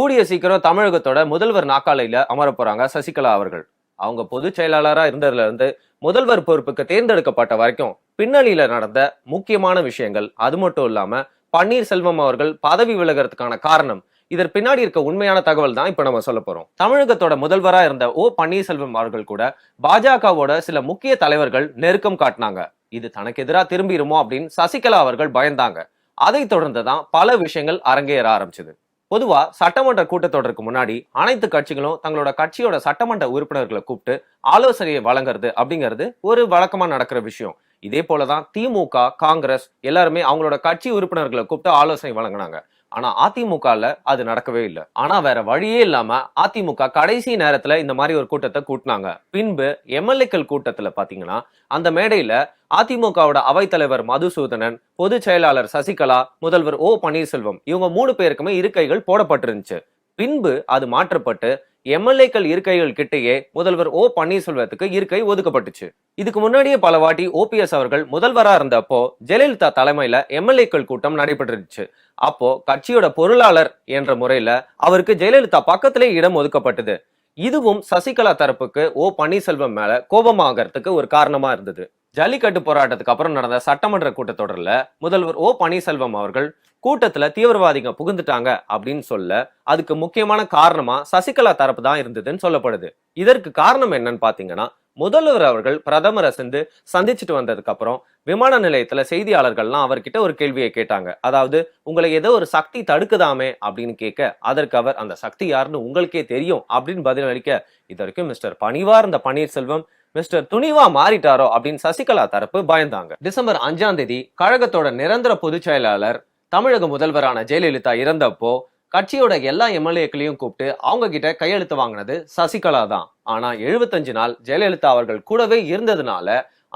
கூடிய சீக்கிரம் தமிழகத்தோட முதல்வர் நாக்காலையில அமர போறாங்க சசிகலா அவர்கள். அவங்க பொதுச் செயலாளரா இருந்ததுல இருந்து முதல்வர் பொறுப்புக்கு தேர்ந்தெடுக்கப்பட்ட வரைக்கும் பின்னணியில நடந்த முக்கியமான விஷயங்கள் அது மட்டும் இல்லாம பன்னீர்செல்வம் அவர்கள் பதவி விலகிறதுக்கான காரணம் இதற்கு பின்னாடி இருக்க உண்மையான தகவல் தான் இப்ப நம்ம சொல்ல போறோம். தமிழகத்தோட முதல்வரா இருந்த ஓ பன்னீர்செல்வம் அவர்கள் கூட பாஜகவோட சில முக்கிய தலைவர்கள் நெருக்கம் காட்டினாங்க. இது தனக்கு எதிராக திரும்பிடுமோ அப்படின்னு சசிகலா அவர்கள் பயந்தாங்க. அதை தொடர்ந்து தான் பல விஷயங்கள் அரங்கேற ஆரம்பிச்சது. பொதுவாக சட்டமன்ற கூட்டத்தொடருக்கு முன்னாடி அனைத்து கட்சிகளும் தங்களோட கட்சியோட சட்டமன்ற உறுப்பினர்களை கூப்பிட்டு ஆலோசனையை வழங்குறது அப்படிங்கிறது ஒரு வழக்கமாக நடக்கிற விஷயம். இதே போலதான் திமுக காங்கிரஸ் எல்லாருமே அவங்களோட கட்சி உறுப்பினர்களை கூப்பிட்டு ஆலோசனை வழங்கினாங்க. ஆனா அதிமுகல அது நடக்கவே இல்லை. ஆனா வேற வழியே இல்லாம அதிமுக கடைசி நேரத்துல இந்த மாதிரி ஒரு கூட்டத்தை கூட்டினாங்க. பின்பு எம்எல்ஏக்கள் கூட்டத்துல பாத்தீங்கன்னா அந்த மேடையில அதிமுகவோட அவைத்தலைவர் மதுசூதனன் பொதுச் செயலாளர் சசிகலா முதல்வர் ஓ பன்னீர்செல்வம் இவங்க மூணு பேருக்குமே இருக்கைகள் போடப்பட்டிருந்துச்சு. பின்பு அது மாற்றப்பட்டு எம்எல்ஏக்கள் இருக்கைகள் கிட்டேயே முதல்வர் ஓ பன்னீர்செல்வத்துக்கு இருக்கை ஒதுக்கப்பட்டுச்சு. இதுக்கு முன்னாடியே பல வாட்டி ஓபிஎஸ் அவர்கள் முதல்வரா இருந்தப்போ ஜெயலலிதா தலைமையில எம்எல்ஏக்கள் கூட்டம் நடைபெற்றுச்சு அப்போ கட்சியோட பொருளாளர் என்ற முறையில அவருக்கு ஜெயலலிதா பக்கத்திலே இடம் ஒதுக்கப்பட்டது. இதுவும் சசிகலா தரப்புக்கு ஓ பன்னீர்செல்வம் மேல கோபமாகறதுக்கு ஒரு காரணமா இருந்தது. ஜல்லிக்கட்டு போராட்டத்துக்கு அப்புறம் நடந்த சட்டமன்ற கூட்டத்தொடரில் முதல்வர் ஓ பன்னீர்செல்வம் அவர்கள் கூட்டத்தில் தீவிரவாதிகள் புகுந்துட்டாங்க அப்படின்னு சொல்ல அதுக்கு முக்கியமான காரணமா சசிகலா தரப்பு தான் இருந்ததுன்னு சொல்லப்படுது. இதற்கு காரணம் என்னன்னு பாத்தீங்கன்னா முதல்வர் அவர்கள் பிரதமரை சென்று சந்திச்சுட்டு வந்ததுக்கு அப்புறம் விமான நிலையத்துல செய்தியாளர்கள்லாம் அவர்கிட்ட ஒரு கேள்வியை கேட்டாங்க. அதாவது உங்களை ஏதோ ஒரு சக்தி தடுக்குதாமே அப்படின்னு கேட்க அதற்கு அவர் அந்த சக்தி யாருன்னு உங்களுக்கே தெரியும் அப்படின்னு பதிலளிக்க இது வரைக்கும் மிஸ்டர் பணிவா இருந்த பன்னீர்செல்வம் மிஸ்டர் துணிவா மாறிட்டாரோ அப்படின்னு சசிகலா தரப்பு பயந்தாங்க. டிசம்பர் அஞ்சாம் தேதி கழகத்தோட நிரந்தர பொதுச் செயலாளர் தமிழக முதல்வரான ஜெயலலிதா இறந்தப்போ கட்சியோட எல்லா எம்எல்ஏக்களையும் கூப்பிட்டு அவங்க கிட்ட கையெழுத்து வாங்கினது சசிகலா தான். ஆனா எழுபத்தஞ்சு நாள் ஜெயலலிதா அவர்கள் கூடவே இருந்ததுனால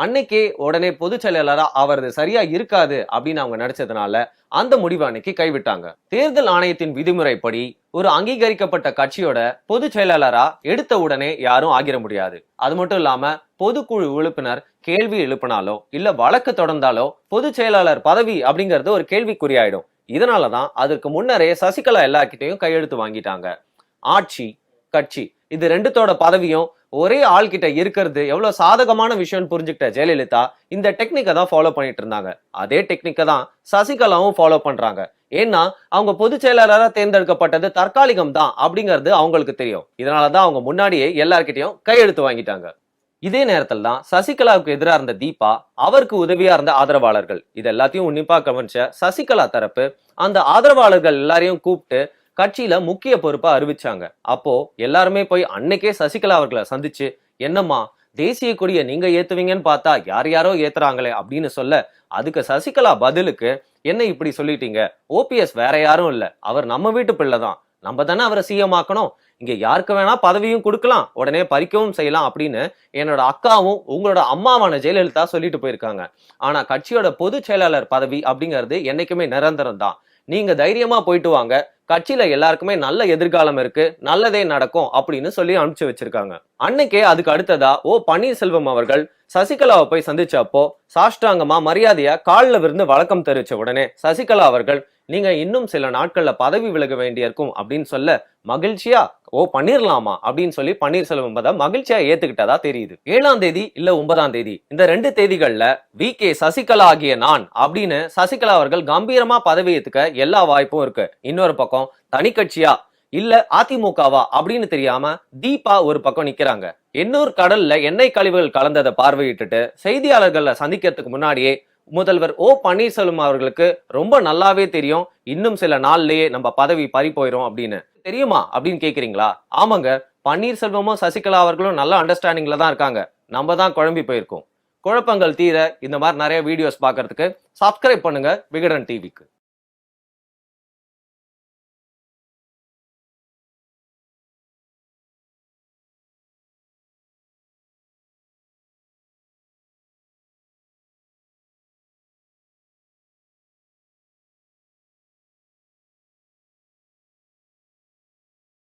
அன்னைக்கே உடனே பொதுச் செயலாளராக அவரது சரியா இருக்காது அப்படின்னு அவங்க நினைச்சதுனால அந்த முடிவு அன்னைக்கு கைவிட்டாங்க. தேர்தல் ஆணையத்தின் விதிமுறைப்படி ஒரு அங்கீகரிக்கப்பட்ட கட்சியோட பொதுச் செயலாளரா எடுத்த உடனே யாரும் ஆகிர முடியாது. அது மட்டும் இல்லாம பொதுக்குழு உறுப்பினர் கேள்வி எழுப்பினாலோ இல்ல வழக்கு தொடர்ந்தாலோ பொதுச் செயலாளர் பதவி அப்படிங்கிறது ஒரு கேள்விக்குறியாயிடும். இதனாலதான் அதற்கு முன்னரே சசிகலா எல்லார்கிட்டையும் கையெழுத்து வாங்கிட்டாங்க. ஆட்சி கட்சி இது ரெண்டுத்தோட பதவியும் ஒரே ஆள் கிட்ட இருக்கிறது எவ்வளோ சாதகமான விஷயம்னு புரிஞ்சுக்கிட்ட ஜெயலலிதா இந்த டெக்னிக்கை தான் ஃபாலோ பண்ணிட்டு இருந்தாங்க. அதே டெக்னிக்கை தான் சசிகலாவும் ஃபாலோ பண்றாங்க. ஏன்னா அவங்க பொதுச் செயலாளராக தேர்ந்தெடுக்கப்பட்டது தற்காலிகம் தான் அப்படிங்கிறது அவங்களுக்கு தெரியும். இதனால தான் அவங்க முன்னாடியே எல்லார்கிட்டையும் கையெழுத்து வாங்கிட்டாங்க. இதே நேரத்தில் தான் சசிகலாவுக்கு எதிராக இருந்த தீபா அவருக்கு உதவியா இருந்த ஆதரவாளர்கள். இது எல்லாத்தையும் உன்னிப்பா கவனிச்ச சசிகலா தரப்பு அந்த ஆதரவாளர்கள் எல்லாரையும் கூப்பிட்டு கட்சியில முக்கிய பொறுப்பா அறிவிச்சாங்க. அப்போ எல்லாருமே போய் அன்னைக்கே சசிகலா அவர்களை சந்திச்சு என்னம்மா தேசிய கொடியை நீங்க ஏத்துவீங்கன்னு பார்த்தா யார் யாரோ ஏத்துறாங்களே அப்படின்னு சொல்ல அதுக்கு சசிகலா பதிலுக்கு என்ன இப்படி சொல்லிட்டீங்க? ஓபிஎஸ் வேற யாரும் இல்ல. அவர் நம்ம வீட்டு பிள்ளை தான். நம்ம தானே அவரை சிஎம் ஆக்கணும். இங்க யாருக்கு வேணா பதவியும் கொடுக்கலாம். உடனே பறிக்கவும் செய்யலாம் அப்படின்னு என்னோட அக்காவும் உங்களோட அம்மாவான ஜெயலலிதா சொல்லிட்டு போயிருக்காங்க. ஆனா கட்சியோட பொதுச் செயலாளர் பதவி அப்படிங்கிறது என்னைக்குமே நிரந்தரம் தான். நீங்க தைரியமா போயிட்டு வாங்க. கட்சியில எல்லாருக்குமே நல்ல எதிர்காலம் இருக்கு. நல்லதே நடக்கும் அப்படின்னு சொல்லி அனுப்பிச்சு வச்சிருக்காங்க. அன்னைக்கே அதுக்கு அடுத்ததா ஓ பன்னீர்செல்வம் அவர்கள் சசிகலாவை போய் சந்திச்சப்போ சாஷ்டாங்கமா மரியாதையா காலில் விருந்து வழக்கம் தெரிவிச்ச உடனே சசிகலா அவர்கள் நீங்க இன்னும் சில நாட்கள்ல பதவி விலக வேண்டியிருக்கும் அப்படின்னு சொல்ல மகிழ்ச்சியா ஓ பண்ணிரலாமா? அப்படின்னு சொல்லி பன்னீர்செல்வம் பதம் மகிழ்ச்சியா ஏத்துக்கிட்டதா தெரியுது. ஏழாம் தேதி இல்ல ஒன்பதாம் தேதி இந்த ரெண்டு தேதிகள்ல வி. கே. சசிகலா ஆகிய நான் அப்படின்னு சசிகலா அவர்கள் கம்பீரமா பதவி ஏத்துக்க எல்லா வாய்ப்பும் இருக்கு. இன்னொரு பக்கம் தனி கட்சியா இல்ல அதிமுகவா அப்படின்னு தெரியாம தீபா ஒரு பக்கம் நிக்கிறாங்க. எண்ணூர் கடல்ல எண்ணெய் கழிவுகள் கலந்ததை பார்வையிட்டுட்டு செய்தியாளர்களை சந்திக்கிறதுக்கு முன்னாடியே முதல்வர் ஓ பன்னீர்செல்வம் அவர்களுக்கு ரொம்ப நல்லாவே தெரியும். இன்னும் சில நாள்லயே நம்ம பதவி பறி போயிரும் அப்படின்னு. தெரியுமா அப்படின்னு கேக்குறீங்களா? ஆமாங்க. பன்னீர்செல்வமும் சசிகலா அவர்களும் நல்ல அண்டர்ஸ்டாண்டிங்ல தான் இருக்காங்க. நம்ம தான் குழம்பி போயிருக்கோம். குழப்பங்கள் தீர இந்த மாதிரி நிறைய வீடியோஸ் பார்க்கறதுக்கு சப்ஸ்கிரைப் பண்ணுங்க விகடன் டிவிக்கு